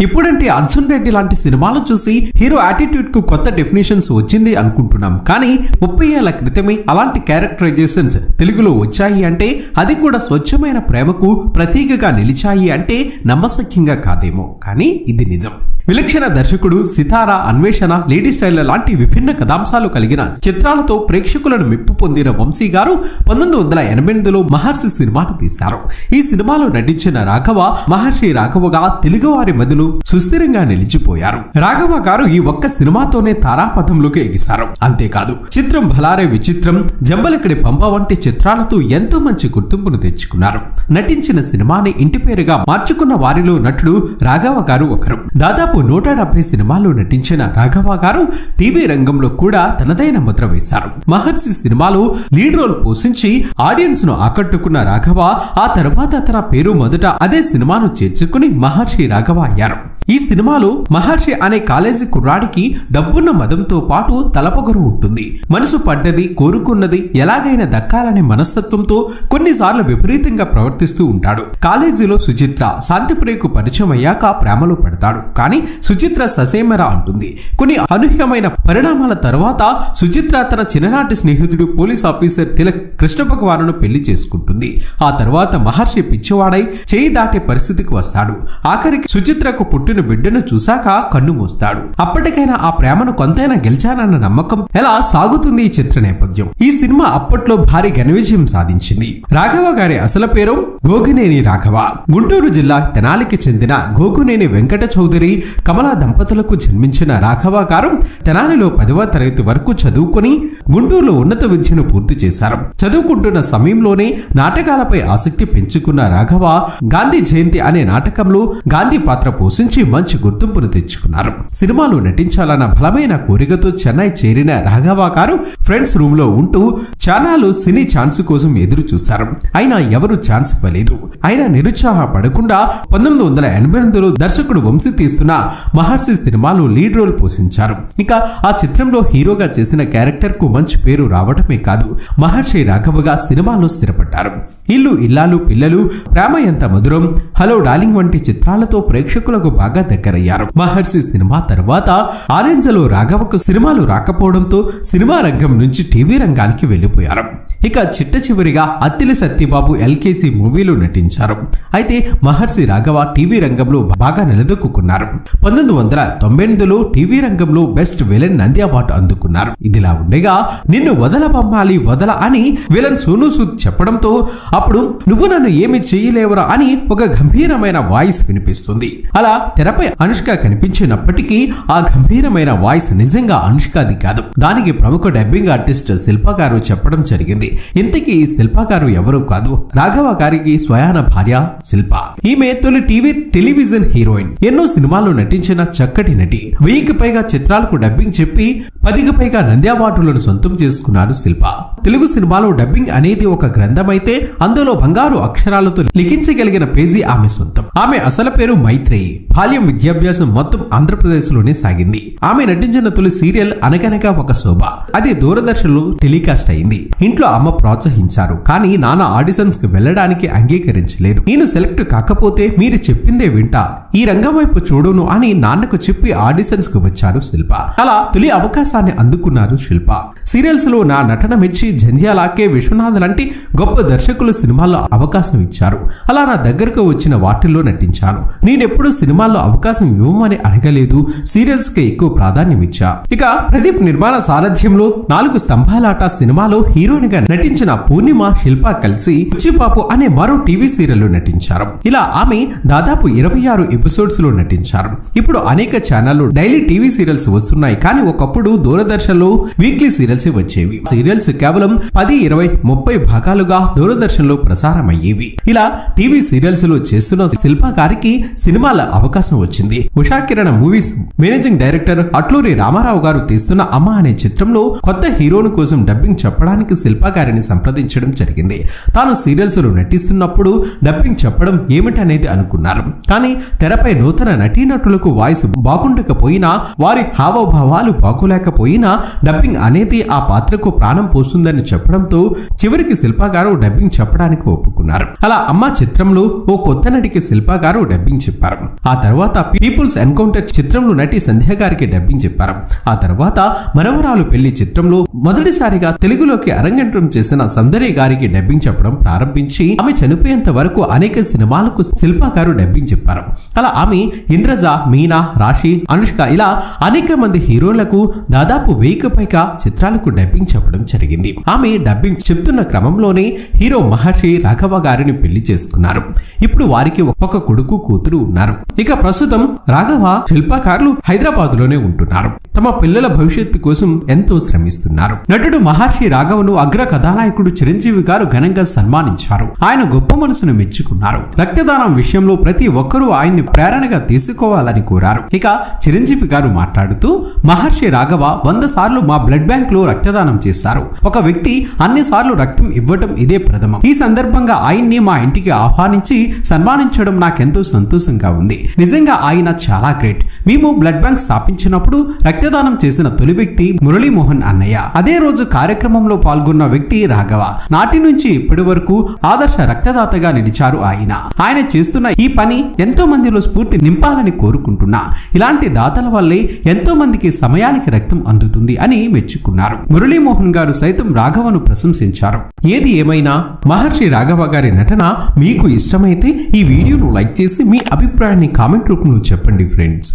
ఇప్పుడంటే అర్జున్ రెడ్డి లాంటి సినిమాలు చూసి హీరో యాటిట్యూడ్కు కొత్త డెఫినేషన్స్ వచ్చింది అనుకుంటున్నాం. కానీ ముప్పై ఏళ్ళ క్రితమే అలాంటి క్యారెక్టరైజేషన్స్ తెలుగులో వచ్చాయి అంటే అది కూడా స్వచ్ఛమైన ప్రేమకు ప్రతీకగా నిలిచాయి అంటే నమ్మశక్యంగా కాదేమో. కానీ ఇది నిజం. విలక్షణ దర్శకుడు సితార అన్వేషణ లేడీ స్టైల్ లాంటి విభిన్న కథాంశాలు కలిగిన చిత్రాలతో ప్రేక్షకులను మెప్పు పొందిన వంశీ గారు పంతొమ్మిది వందల ఎనభై ఎనిమిదిలో మహర్షి సినిమాను తీశారు. ఈ సినిమాలో నటించిన రాఘవ మహర్షి రాఘవగా తెలుగువారి మధ్యలో సుస్థిరంగా నిలిచిపోయారు. రాఘవ గారు ఈ ఒక్క సినిమాతోనే తారాపథంలోకి ఎగిశారు. అంతేకాదు చిత్రం భలారే విచిత్రం జంబలకడి పంప వంటి చిత్రాలతో ఎంతో మంచి గుర్తింపును తెచ్చుకున్నారు. నటించిన సినిమాని ఇంటి పేరుగా మార్చుకున్న వారిలో నటుడు రాఘవ గారు ఒకరు. దాదాపు నూట డెబ్బై సినిమాల్లో నటించిన రాఘవ గారు టీవీ రంగంలో కూడా తనదైన ముద్ర వేశారు. మహర్షి సినిమాలో లీడ్ రోల్ పోషించి ఆడియన్స్ను ఆకట్టుకున్న రాఘవ ఆ తర్వాత తన పేరు మొదట అదే సినిమాను చేర్చుకుని మహర్షి రాఘవ అయ్యారు. ఈ సినిమాలో మహర్షి అనే కాలేజీ కుర్రాడికి డబ్బున్న మదంతో పాటు తలపొగరు ఉంటుంది. మనసు పడ్డది కోరుకున్నది ఎలాగైనా దక్కాలనే మనస్తత్వంతో కొన్నిసార్లు విపరీతంగా ప్రవర్తిస్తూ ఉంటాడు. కాలేజీలో సుచిత్ర శాంతిప్రియకు పరిచయం అయ్యాక ప్రేమలో పడతాడు. కానీ సుచిత్ర ససేమరా అంటుంది. కొన్ని అనూహ్యమైన పరిణామాల తర్వాత సుచిత్ర తన చిన్ననాటి స్నేహితుడు పోలీస్ ఆఫీసర్ తిలక్ కృష్ణ భగవాను పెళ్ళి చేసుకుంటుంది. ఆ తర్వాత మహర్షి పిచ్చివాడై చేయి దాటే పరిస్థితికి వస్తాడు. ఆఖరికి సుచిత్రకు పుట్టిన బిడ్డను చూశాక కన్ను మూస్తాడు. అప్పటికైనా ఆ ప్రేమను కొంతైనా గెలిచానన్న నమ్మకం ఎలా సాగుతుంది ఈ చిత్ర నేపథ్యం? ఈ సినిమా అప్పట్లో భారీ ఘన విజయం సాధించింది. రాఘవ గారి అసలు పేరు గోగినేని రాఘవ. గుంటూరు జిల్లా తెనాలికి చెందిన గోగునేని వెంకట చౌదరి కమలా దంపతులకు జన్మించిన రాఘవ గారు తెనాలిలో పదవ తరగతి వరకు చదువుకొని గుంటూరులో ఉన్నత విద్యను పూర్తి చేశారు. చదువుకుంటున్న సమయంలోనే నాటకాలపై ఆసక్తి పెంచుకున్న రాఘవ గాంధీ జయంతి అనే నాటకంలో గాంధీ పాత్ర పోషించి మంచి గుర్తింపును తెచ్చుకున్నారు. సినిమాలో నటించాలన్న బలమైన కోరికతో చెన్నై చేరిన రాఘవ గారు ఫ్రెండ్స్ రూమ్లో ఉంటూ చాలాలు సినీ ఛాన్స్ కోసం ఎదురు చూశారు అయినా ఎవరు ఛాన్స్ ఇవ్వలేదు. అయినా నిరుత్సాహపడకుండా పంతొమ్మిది వందల ఎనభై ఎనిమిదిలో దర్శకుడు వంశీ తీస్తున్న మహర్షి సినిమాలో లీడ్ రోల్ పోషించారు. ఇక ఆ చిత్రంలో హీరోగా చేసిన క్యారెక్టర్కు మంచి పేరు రావటమే కాదు మహర్షి రాఘవగా సినిమాలో స్థిరపడ్డారు. ఇల్లు ఇల్లాలు పిల్లలు ప్రేమ ఎంత మధురం హలో డార్లింగ్ వంటి చిత్రాలతో ప్రేక్షకులకు బాగా దగ్గరయ్యారు. మహర్షి సినిమా తర్వాత ఆరెంజలో రాఘవకు సినిమాలు రాకపోవడంతో సినిమా రంగం నుంచి టీవీ రంగానికి వెళ్ళిపోయారు. ఇక చిట్ట చివరిగా అత్తిలి సత్యబాబు ఎల్కేజీ మూవీలో నటించారు. అయితే మహర్షి రాఘవ టీవీ రంగంలో బాగా నిలదొక్కున్నారు. పంతొమ్మిది వందల తొంభై ఎనిమిదిలో టీవీ రంగంలో బెస్ట్ విలన్ నంది అవార్డు అందుకున్నారు. ఇదిలా ఉండగా నిన్ను వదల పంపాలి వదల అని విలన్ సోను సూద్ చెప్పడంతో అప్పుడు నువ్వు నన్ను ఏమి చేయలేవురా అని ఒక గంభీరమైన వాయిస్ వినిపిస్తుంది. అలా తెరపై అనుష్క కనిపించినప్పటికీ ఆ గంభీరమైన వాయిస్ నిజంగా అనుష్కది కాదు. దానికి ప్రముఖ డబ్బింగ్ ఆర్టిస్ట్ శిల్పగారు చెప్పడం జరిగింది. ఇంతకీ ఈ శిల్ప ఎవరు కాదు. రాఘవ గారికి స్వయాన భార్య శిల్ప. ఈమె తొలి టీవీ టెలివిజన్ హీరోయిన్. ఎన్నో సినిమాల్లో నటించిన చక్కటి నటి. వెయ్యికి పైగా చిత్రాలకు డబ్బింగ్ చెప్పి పదికి పైగా నంది అవార్డులను సొంతం చేసుకున్నారు శిల్ప. తెలుగు సినిమాలో డబ్బింగ్ అనేది ఒక గ్రంథమైతే అందులో బంగారు అక్షరాలతో లిఖించగలిగిన పేజీ ఆమె సొంతం. ఆమె అసలు పేరు మైత్రేయి. బాల్యం విద్యాభ్యాసం మొత్తం ఆంధ్రప్రదేశ్లోనే సాగింది. ఆమె నటించిన తొలి సీరియల్ అనగనగా ఒక శోభ. అది దూరదర్శన్లో టెలికాస్ట్ అయింది. ఇంట్లో అమ్మ ప్రోత్సహించారు. కానీ నాన్న ఆడిషన్స్కి వెళ్ళడానికి అంగీకరించలేదు. నేను సెలెక్ట్ కాకపోతే మీరు చెప్పిందే వింటా. ఈ రంగం వైపు చూడును అని నాన్నకు చెప్పి ఆడిషన్స్కు వచ్చారు శిల్ప. అలా తొలి అవకాశం అవకాశాన్ని అందుకున్నారు శిల్ప. సీరియల్స్లో నా నటన మెచ్చి జంధ్యాల కె విశ్వనాథ్ లాంటి గొప్ప దర్శకులు సినిమాల్లో అవకాశం ఇచ్చారు. అలా నా దగ్గరకు వచ్చిన వాటిల్లో నటించాను. నేనెప్పుడు సినిమాల్లో అవకాశం ఇవ్వమని అడగలేదు. సీరియల్స్కి ఎక్కువ ప్రాధాన్యం ఇచ్చా. ఇక ప్రదీప్ నిర్మాణ సారథ్యంలో నాలుగు స్తంభాలాట సినిమాలో హీరోయిన్గా నటించిన పూర్ణిమ శిల్ప కలిసి ఉచ్చిపాపు అనే మరో టీవీ సీరియల్లో నటించారు. ఇలా ఆమె దాదాపు ఇరవై ఆరు ఎపిసోడ్స్లో నటించారు. ఇప్పుడు అనేక ఛానళ్ళు డైలీ టీవీ సీరియల్స్ వస్తున్నాయి. కానీ ఒకప్పుడు దూరదర్శన్లో వీక్లీ సీరియల్స్ వచ్చేవి. సీరియల్స్ కేవలం పది ఇరవై ముప్పై భాగాలుగా దూరదర్శన్లో ప్రసారం అయ్యేవి ఇలా టీవీ సీరియల్స్లో చేస్తున్న శిల్ప గారికి సినిమాల అవకాశం వచ్చింది. Usha Kiran movies managing director Atluri Ramarao గారు తీస్తున్న అమ్మ అనే చిత్రంలో కొత్త హీరోను కోసం డబ్బింగ్ చెప్పడానికి శిల్ప గారిని సంప్రదించడం జరిగింది. తాను సీరియల్స్లో నటిస్తున్నప్పుడు డబ్బింగ్ చెప్పడం ఏమిటనేది అనుకున్నారు. కానీ తెరపై నూతన నటీనటులకు వాయిస్ బాగుండకపోయినా వారి హావభావాలు బాగోలేకపోయినా డబ్బింగ్ అనేది ఆ పాత్రకు ప్రాణం పోస్తుందని చెప్పడంతో చివరికి శిల్ప గారు డబ్బింగ్ చెప్పడానికి ఒప్పుకున్నారు. అలా అమ్మ చిత్రంలో ఓ కొత్త నటికి శిల్ప గారు డబ్బింగ్ చెప్పారు. ఆ తర్వాత పీపుల్స్ ఎన్కౌంటర్ చిత్రంలో నటి సంధ్య గారికి డబ్బింగ్ చెప్పారు. ఆ తర్వాత మనవరాలు పెళ్ళి చిత్రంలో మొదటిసారిగా తెలుగులోకి అరంగేట్రం చేసిన సౌందర్య గారికి డబ్బింగ్ చెప్పడం ప్రారంభించి ఆమె చనిపోయేంత వరకు అనేక సినిమాలకు శిల్ప గారు డబ్బింగ్ చెప్పారు. అలా ఆమె ఇంద్రజ మీనా రాశి అనుష్క ఇలా అనేక మంది హీరోలకు దాదాపు వెయ్యికి పైగా చిత్రాలకు డబ్బింగ్ చెప్పడం జరిగింది. ఆమె డబ్బింగ్ చెప్తున్న క్రమంలోనే హీరో మహర్షి రాఘవ గారిని పెళ్ళి చేసుకున్నారు. ఇప్పుడు వారికి ఒక కొడుకు కూతురు ఉన్నారు. ఇక ప్రస్తుతం రాఘవ శిల్పకారులు హైదరాబాద్లోనే ఉంటున్నారు. తమ పిల్లల భవిష్యత్తు కోసం ఎంతో శ్రమిస్తున్నారు. నటుడు మహర్షి రాఘవను అగ్ర కథానాయకుడు చిరంజీవి గారు ఘనంగా సన్మానించారు. ఆయన గొప్ప మనసును మెచ్చుకున్నారు. రక్తదానం విషయంలో ప్రతి ఒక్కరూ ఆయన్ని ప్రేరణగా తీసుకోవాలని కోరారు. ఇక చిరంజీవి గారు మాట్లాడుతూ మహర్షి రాఘవ వంద సార్లు మా బ్లడ్ బ్యాంక్లో రక్తదానం చేశారు. ఒక వ్యక్తి అన్ని సార్లు రక్తం ఇవ్వటం ఇదే ప్రథమం. ఈ సందర్భంగా ఆయన్ని మా ఇంటికి ఆహ్వానించి సన్మానించడం నాకెంతో సంతోషంగా ఉంది. నిజంగా ఆయన చాలా గ్రేట్. మేము బ్లడ్ బ్యాంక్ స్థాపించినప్పుడు రక్తదానం చేసిన తొలి వ్యక్తి మురళీమోహన్ అన్నయ్య. అదే రోజు కార్యక్రమంలో పాల్గొన్న వ్యక్తి రాఘవ. నాటి నుంచి ఇప్పటి వరకు ఆదర్శ రక్తదాతగా నిలిచారు ఆయన. ఆయన చేస్తున్న ఈ పని ఎంతో మందిలో స్ఫూర్తి నింపాలని కోరుకుంటున్నా. ఇలాంటి దాతల వల్లే ఎంతో మందికి సమయానికి రక్తం అందుతుంది అని మెచ్చుకున్నారు. మురళీమోహన్ గారు సైతం రాఘవను ప్రశంసించారు. ఏది ఏమైనా మహర్షి రాఘవ గారి నటన మీకు ఇష్టమైతే ఈ వీడియోను లైక్ చేసి మీ అభిప్రాయాన్ని కామెంట్ రూపంలో చెప్పండి ఫ్రెండ్స్.